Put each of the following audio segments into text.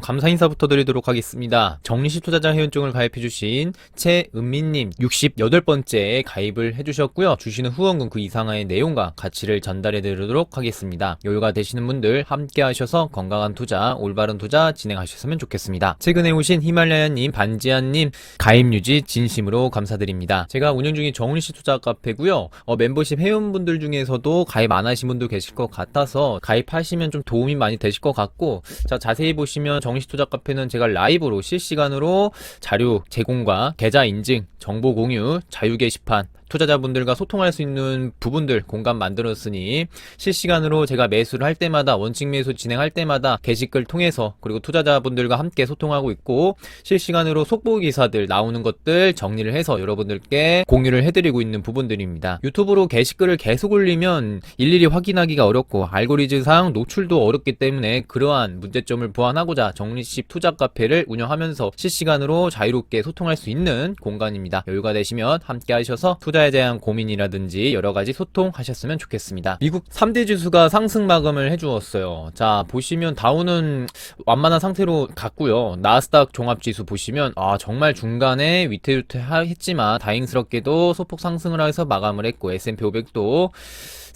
감사 인사부터 드리도록 하겠습니다. 정리식 투자자 회원증을 가입해주신 최은미님 68번째 가입을 해주셨고요. 주시는 후원금 그 이상의 내용과 가치를 전달해드리도록 하겠습니다. 여유가 되시는 분들 함께 하셔서 건강한 투자, 올바른 투자 진행하셨으면 좋겠습니다. 최근에 오신 히말라야님, 반지한님 가입 유지 진심으로 감사드립니다. 제가 운영 중인 정리식 투자 카페고요. 어, 멤버십 회원분들 중에서도 가입 안 하신 분도 계실 것 같아서 가입하시면 좀 도움이 많이 되실 것 같고 자 자세히 보시면 정식 투자 카페는 제가 라이브로 실시간으로 자료 제공과 계좌 인증, 정보 공유, 자유 게시판 투자자분들과 소통할 수 있는 부분들 공간 만들었으니 실시간으로 제가 매수를 할 때마다 원칙 매수 진행할 때마다 게시글 통해서 그리고 투자자분들과 함께 소통하고 있고 실시간으로 속보 기사들 나오는 것들 정리를 해서 여러분들께 공유를 해드리고 있는 부분들입니다. 유튜브로 게시글을 계속 올리면 일일이 확인하기가 어렵고 알고리즘상 노출도 어렵기 때문에 그러한 문제점을 보완하고자 정리식 투자 카페를 운영하면서 실시간으로 자유롭게 소통할 수 있는 공간입니다. 여유가 되시면 함께 하셔서 투자 에 대한 고민이라든지 여러 가지 소통하셨으면 좋겠습니다. 미국 3대 지수가 상승 마감을 해주었어요. 자, 보시면 다우는 완만한 상태로 갔고요. 나스닥 종합지수 보시면 아 정말 중간에 위태위태했지만 다행스럽게도 소폭 상승을 해서 마감을 했고 S&P 500도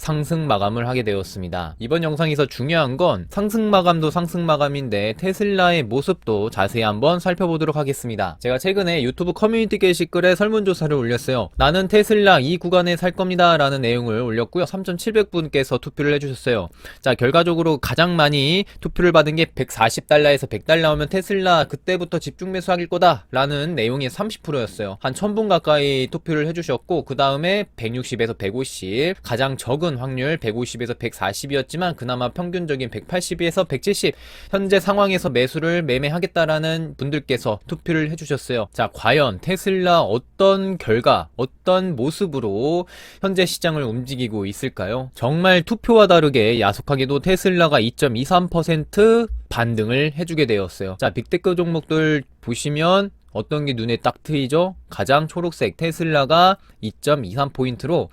상승 마감을 하게 되었습니다. 이번 영상에서 중요한 건 상승 마감도 상승 마감인데 테슬라의 모습도 자세히 한번 살펴보도록 하겠습니다. 제가 최근에 유튜브 커뮤니티 게시글에 설문조사를 올렸어요. 나는 테슬라 이 구간에 살 겁니다. 라는 내용을 올렸고요. 3,700분께서 투표를 해주셨어요. 자, 결과적으로 가장 많이 투표를 받은 게 140달러에서 100달러면 테슬라 그때부터 집중 매수하길 거다. 라는 내용이 30%였어요. 한 1000분 가까이 투표를 해주셨고, 그 다음에 160에서 150, 가장 적은 확률 150에서 140이었지만 그나마 평균적인 180에서 170 현재 상황에서 매수를 매매하겠다라는 분들께서 투표를 해주셨어요. 자, 과연 테슬라 어떤 결과, 어떤 모습으로 현재 시장을 움직이고 있을까요? 정말 투표와 다르게 야속하게도 테슬라가 2.23% 반등을 해주게 되었어요. 자, 빅테크 종목들 보시면 어떤 게 눈에 딱 트이죠? 가장 초록색 테슬라가 2.23포인트로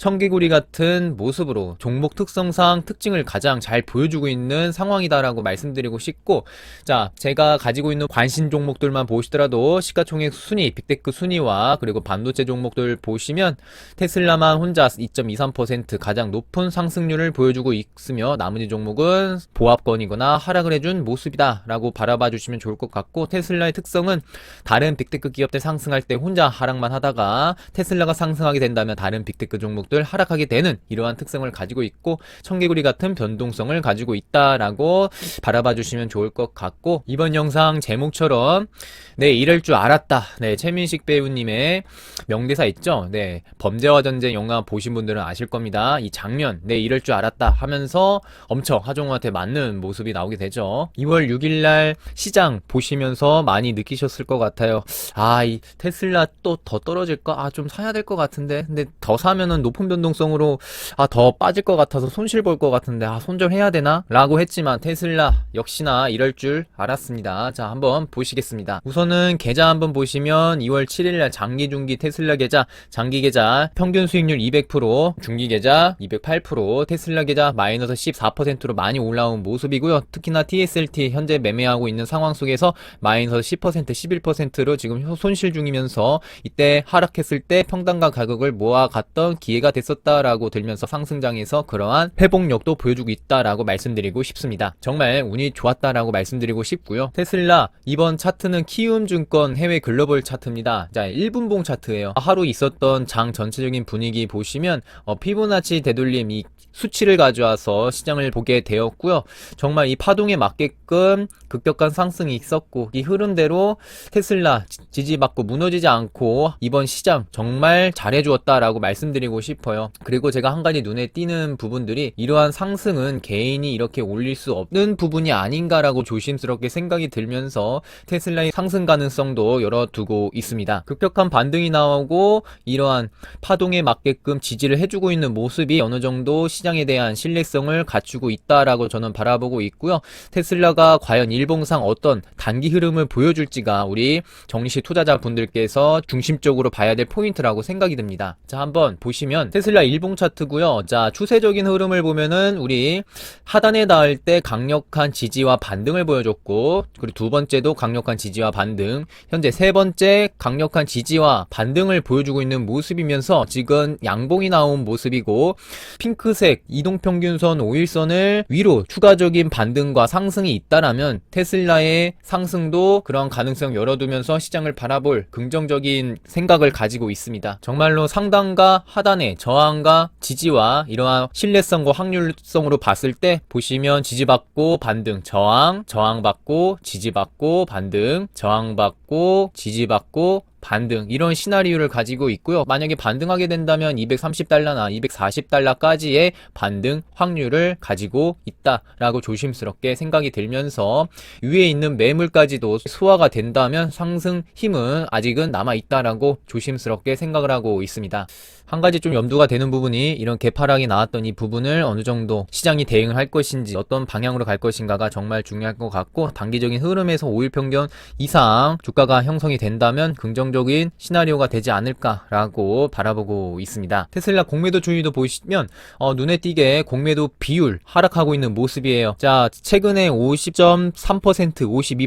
청개구리 같은 모습으로 종목 특성상 특징을 가장 잘 보여주고 있는 상황이다라고 말씀드리고 싶고 자 제가 가지고 있는 관심 종목들만 보시더라도 시가총액 순위 빅테크 순위와 그리고 반도체 종목들 보시면 테슬라만 혼자 2.23% 가장 높은 상승률을 보여주고 있으며 나머지 종목은 보합권이거나 하락을 해준 모습이다 라고 바라봐 주시면 좋을 것 같고 테슬라의 특성은 다른 빅테크 기업들 상승할 때 혼자 하락만 하다가 테슬라가 상승하게 된다면 다른 빅테크 종목 들 하락하게 되는 이러한 특성을 가지고 있고 청개구리 같은 변동성을 가지고 있다라고 바라봐 주시면 좋을 것 같고 이번 영상 제목처럼 네 이럴 줄 알았다. 네 최민식 배우님의 명대사 있죠? 네 범죄와 전쟁 영화 보신 분들은 아실 겁니다. 이 장면 네 이럴 줄 알았다 하면서 엄청 하종우한테 맞는 모습이 나오게 되죠. 2월 6일날 시장 보시면서 많이 느끼셨을 것 같아요. 아 이 테슬라 또 더 떨어질까? 아 좀 사야 될 것 같은데. 근데 더 사면은 높은 변동성으로 아 더 빠질 것 같아서 손실 볼 것 같은데 아 손절해야 되나? 라고 했지만 테슬라 역시나 이럴 줄 알았습니다. 자 한번 보시겠습니다. 우선은 계좌 한번 보시면 2월 7일 날 장기 중기 테슬라 계좌 장기 계좌 평균 수익률 200% 중기 계좌 208% 테슬라 계좌 마이너스 14%로 많이 올라온 모습이고요. 특히나 TSLT 현재 매매하고 있는 상황 속에서 마이너스 10% 11%로 지금 손실 중이면서 이때 하락했을 때 평단가 가격을 모아갔던 기회가 됐었다라고 들면서 상승장에서 그러한 회복력도 보여주고 있다라고 말씀드리고 싶습니다. 정말 운이 좋았다라고 말씀드리고 싶고요. 테슬라 이번 차트는 키움증권 해외 글로벌 차트입니다. 자 1분봉 차트예요. 하루 있었던 장 전체적인 분위기 보시면 어, 피보나치 되돌림 이 수치를 가져와서 시장을 보게 되었고요. 정말 이 파동에 맞게끔 급격한 상승이 있었고 이 흐름대로 테슬라 지- 지지받고 무너지지 않고 이번 시장 정말 잘해주었다라고 말씀드리고 싶어요. 그리고 제가 한 가지 눈에 띄는 부분들이 이러한 상승은 개인이 이렇게 올릴 수 없는 부분이 아닌가라고 조심스럽게 생각이 들면서 테슬라의 상승 가능성도 열어두고 있습니다. 급격한 반등이 나오고 이러한 파동에 맞게끔 지지를 해주고 있는 모습이 어느 정도 시장에 대한 신뢰성을 갖추고 있다라고 저는 바라보고 있고요. 테슬라가 과연 일봉상 어떤 단기 흐름을 보여줄지가 우리 정리식 투자자분들께서 중심적으로 봐야 될 포인트라고 생각이 듭니다. 자, 한번 보시면 보시면 테슬라 일봉 차트고요. 자, 추세적인 흐름을 보면은 우리 하단에 닿을 때 강력한 지지와 반등을 보여줬고 그리고 두 번째도 강력한 지지와 반등 현재 세 번째 강력한 지지와 반등을 보여주고 있는 모습이면서 지금 양봉이 나온 모습이고 핑크색 이동평균선 5일선을 위로 추가적인 반등과 상승이 있다라면 테슬라의 상승도 그런 가능성 열어두면서 시장을 바라볼 긍정적인 생각을 가지고 있습니다. 정말로 상단과 하단 의 저항과 지지와 이러한 신뢰성과 확률성으로 봤을 때 보시면 지지받고 반등, 저항, 저항받고 지지받고 반등, 저항받고 지지받고 반등 이런 시나리오를 가지고 있고요. 만약에 반등하게 된다면 230달러나 240달러까지의 반등 확률을 가지고 있다라고 조심스럽게 생각이 들면서 위에 있는 매물까지도 소화가 된다면 상승 힘은 아직은 남아 있다라고 조심스럽게 생각을 하고 있습니다. 한 가지 좀 염두가 되는 부분이 이런 개파락이 나왔던 이 부분을 어느 정도 시장이 대응을 할 것인지 어떤 방향으로 갈 것인가가 정말 중요할 것 같고 단기적인 흐름에서 5일 평균 이상 주가가 형성이 된다면 긍정 적인 시나리오가 되지 않을까라고 바라보고 있습니다. 테슬라 공매도 주의도 보시면 어, 눈에 띄게 공매도 비율 하락하고 있는 모습이에요. 자 최근에 50.3%,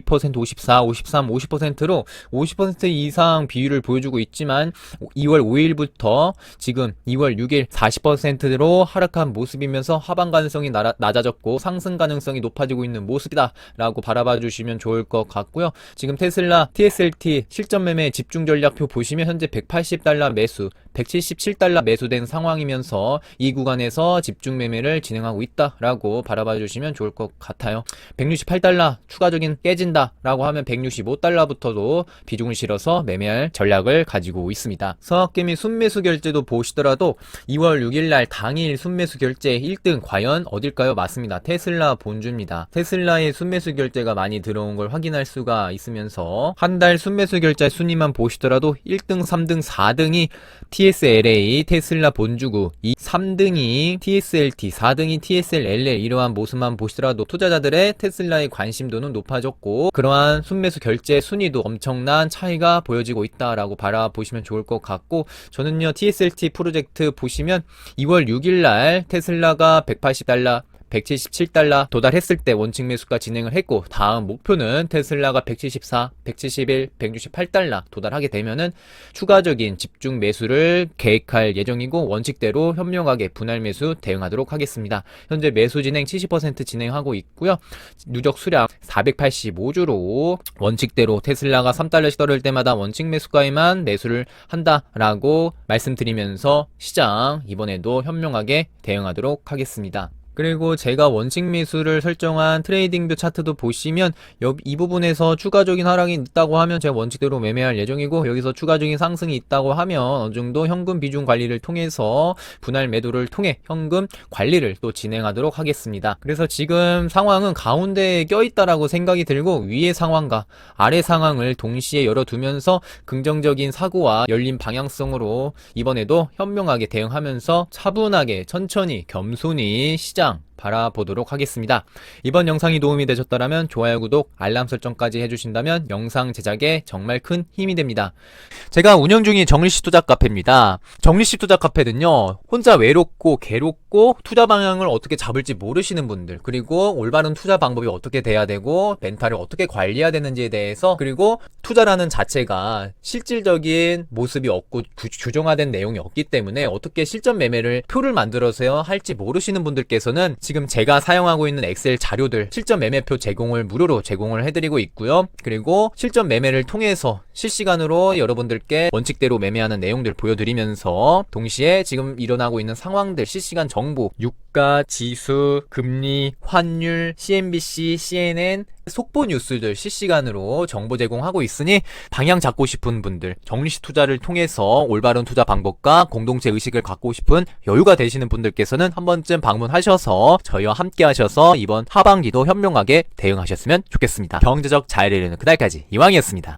52%, 54, 53, 50%로 50% 이상 비율을 보여주고 있지만 2월 5일부터 지금 2월 6일 40%로 하락한 모습이면서 하방 가능성이 낮아졌고 상승 가능성이 높아지고 있는 모습이다라고 바라봐 주시면 좋을 것 같고요. 지금 테슬라 TSLT 실전 매매 집중 전략표 보시면 현재 180달러 매수, 177달러 매수된 상황이면서 이 구간에서 집중 매매를 진행하고 있다라고 바라봐 주시면 좋을 것 같아요. 168달러 추가적인 깨진다라고 하면 165달러부터도 비중을 실어서 매매할 전략을 가지고 있습니다. 서학개 및 순매수 결제도 보시더라도 2월 6일 날 당일 순매수 결제 1등 과연 어딜까요? 맞습니다. 테슬라 본주입니다. 테슬라의 순매수 결제가 많이 들어온 걸 확인할 수가 있으면서 한 달 순매수 결제 순위만 보 시더라도 1등, 3등, 4등이 TSLA 테슬라 본주고 이 3등이 TSLT, 4등이 TSLLL 이러한 모습만 보시더라도 투자자들의 테슬라의 관심도는 높아졌고 그러한 순매수 결제 순위도 엄청난 차이가 보여지고 있다라고 바라보시면 좋을 것 같고 저는요 TSLT 프로젝트 보시면 2월 6일 날 테슬라가 180달러 177달러 도달했을 때 원칙 매수가 진행을 했고 다음 목표는 테슬라가 174, 171, 168달러 도달하게 되면은 추가적인 집중 매수를 계획할 예정이고 원칙대로 현명하게 분할 매수 대응하도록 하겠습니다. 현재 매수 진행 70% 진행하고 있고요. 누적 수량 485주로 원칙대로 테슬라가 3달러씩 떨어질 때마다 원칙 매수가에만 매수를 한다라고 말씀드리면서 시장 이번에도 현명하게 대응하도록 하겠습니다. 그리고 제가 원칙 매수를 설정한 트레이딩뷰 차트도 보시면 여- 이 부분에서 추가적인 하락이 있다고 하면 제가 원칙대로 매매할 예정이고 여기서 추가적인 상승이 있다고 하면 어느 정도 현금 비중 관리를 통해서 분할 매도를 통해 현금 관리를 또 진행하도록 하겠습니다. 그래서 지금 상황은 가운데에 껴있다라고 생각이 들고 위의 상황과 아래 상황을 동시에 열어두면서 긍정적인 사고와 열린 방향성으로 이번에도 현명하게 대응하면서 차분하게 천천히 겸손히 시장 바라보도록 하겠습니다. 이번 영상이 도움이 되셨다면 좋아요, 구독, 알람 설정까지 해주신다면 영상 제작에 정말 큰 힘이 됩니다. 제가 운영 중인 정리시 투자 카페입니다. 정리시 투자 카페는요, 혼자 외롭고 괴롭고 투자 방향을 어떻게 잡을지 모르시는 분들, 그리고 올바른 투자 방법이 어떻게 돼야 되고, 멘탈을 어떻게 관리해야 되는지에 대해서, 그리고 투자라는 자체가 실질적인 모습이 없고 구- 규정화된 내용이 없기 때문에 어떻게 실전 매매를 표를 만들어서 할지 모르시는 분들께서는 지금 제가 사용하고 있는 엑셀 자료들 실전 매매표 제공을 무료로 제공을 해드리고 있고요. 그리고 실전 매매를 통해서 실시간으로 여러분들께 원칙대로 매매하는 내용들 보여드리면서 동시에 지금 일어나고 있는 상황들 실시간 정보, 유가, 지수, 금리, 환율, CNBC, CNN 속보 뉴스들 실시간으로 정보 제공하고 있으니 방향 잡고 싶은 분들, 정리시 투자를 통해서 올바른 투자 방법과 공동체 의식을 갖고 싶은 여유가 되시는 분들께서는 한 번쯤 방문하셔서 저희와 함께 하셔서 이번 하반기도 현명하게 대응하셨으면 좋겠습니다. 경제적 자유를 이루는 그날까지 이왕이었습니다.